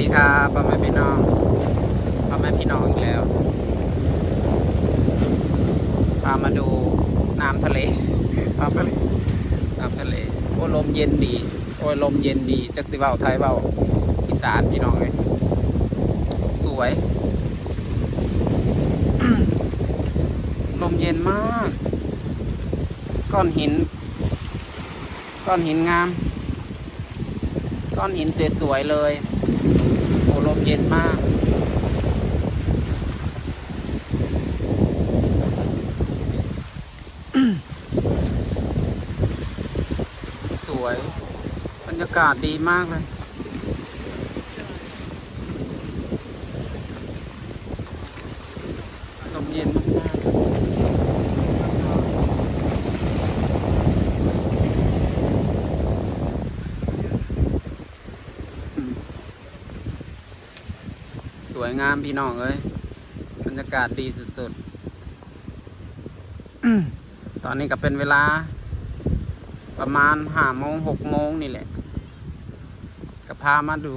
ดีครับพ่อแม่พี่น้องพ่อแม่พี่น้องอีกแล้วพามาดูน้ำทะเลน้ำทะเลน้ำทะเลโอ้ลมเย็นดี โอ้ยลมเย็นดีจักสิเบาไทยเบาอีสานพี่น้องเลยสวย ลมเย็นมาก ก้อนหิน ก้อนหินงาม ก้อนหินสวยๆเลย โอ้ลมเย็นมาก สวย บรรยากาศดีมากเลยลมเย็นมากๆ วยงามพี่น้องเอ้ยบรรยากาศดีสุดๆ ตอนนี้ก็เป็นเวลา ประมาณห้าโมงหกโมงนี่แหละ ก็พามาดู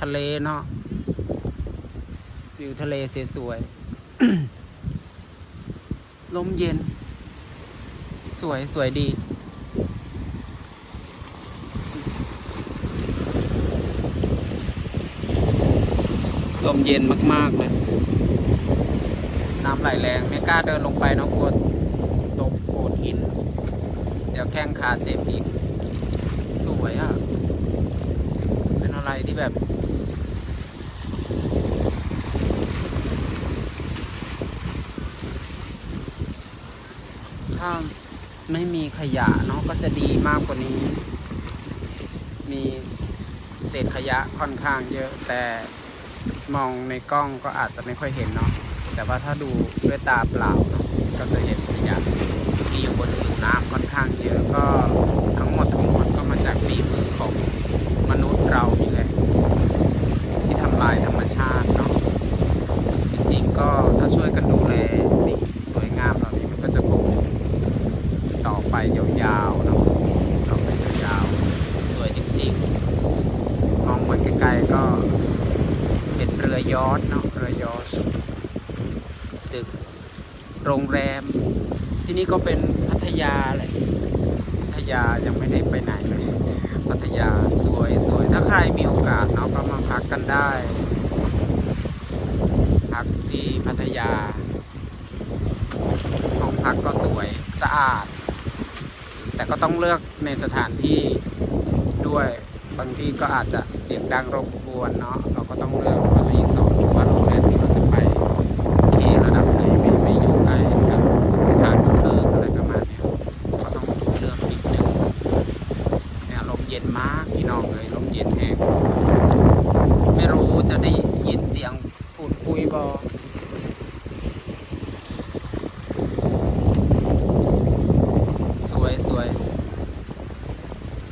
ทะเลเนาะวิวทะเลสวยๆลมเย็น สวยสวยดี ลมเย็นมากๆเลย น้ำไหลแรงไม่กล้าเดินลงไปเนาะกลัวตกโขดหิน เดี๋ยวแข้งขาเจ็บอีก สวยอะ่ะ เป็นอะไรที่แบบ ถ้าไม่มีขยะเนาะก็จะดีมากกว่านี้ มีเศษขยะค่อนข้างเยอะแต่ มองในกล้องก็อาจจะไม่ค่อยเห็นเนาะแต่ว่าถ้าดูด้วยตาเปล่าก็จะเห็นขยะที่อยู่บนผิวน้ำค่อนข้างเยอะก็ทั้งหมดทั้งมวลก็มาจากฝีมือของมนุษย์เรานี่แหละที่ทำลายธรรมชาติเนาะจริงๆก็ถ้าช่วยกันดูแลสิ่งสวยงามเหล่านี้มันก็จะคงต่อไปยาวๆเนาะต่อไปยาวๆ สวยจริงๆ มองไปไกลๆก็เป็นเรือยอชต์เนาะเรือยอชต์ตึกโรงแรม ที่นี่ก็เป็นพัทยาแหละพัทยายังไม่ได้ไปไหนเลยพัทยาสวยสวยถ้าใครมีโอกาสเนาะก็มาพักกันได้ พักที่พัทยาห้องพักก็สวยสะอาด แต่ก็ต้องเลือกในสถานที่ด้วย บางที่ก็อาจจะเสียงดังรบกวนเนาะเราก็ต้องเลือกว่ารีสอร์ทหรือว่าโรงแรมที่เราจะไปโอเคระดับไหนไม่ไม่อยู่ใกล้กับสถานบันเทิงอะไรประมาณเนี้ยก็ต้องเลือกนิดนึงเนี่ยลมเย็นมากพี่น้องเลยลมเย็นแหงไม่รู้จะได้ยินเสียงพูดคุยบอ สวยสวย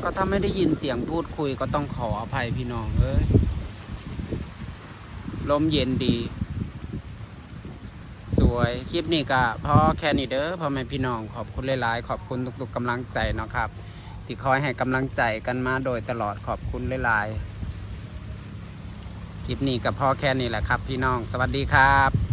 ก็ถ้าไม่ได้ยินเสียงพูดคุยก็ต้องขออภัยพี่น้องเอ้ยลมเย็นดี สวยคลิปนี้ก็พ่อแค่นี้เด้อพ่อแม่พี่น้องขอบคุณหลายๆขอบคุณทุกๆกำลังใจเนาะครับ ที่คอยให้กำลังใจกันมาโดยตลอดขอบคุณหลายๆคลิปนี้ก็พอแค่นี้แหละครับ พี่น้อง สวัสดีครับ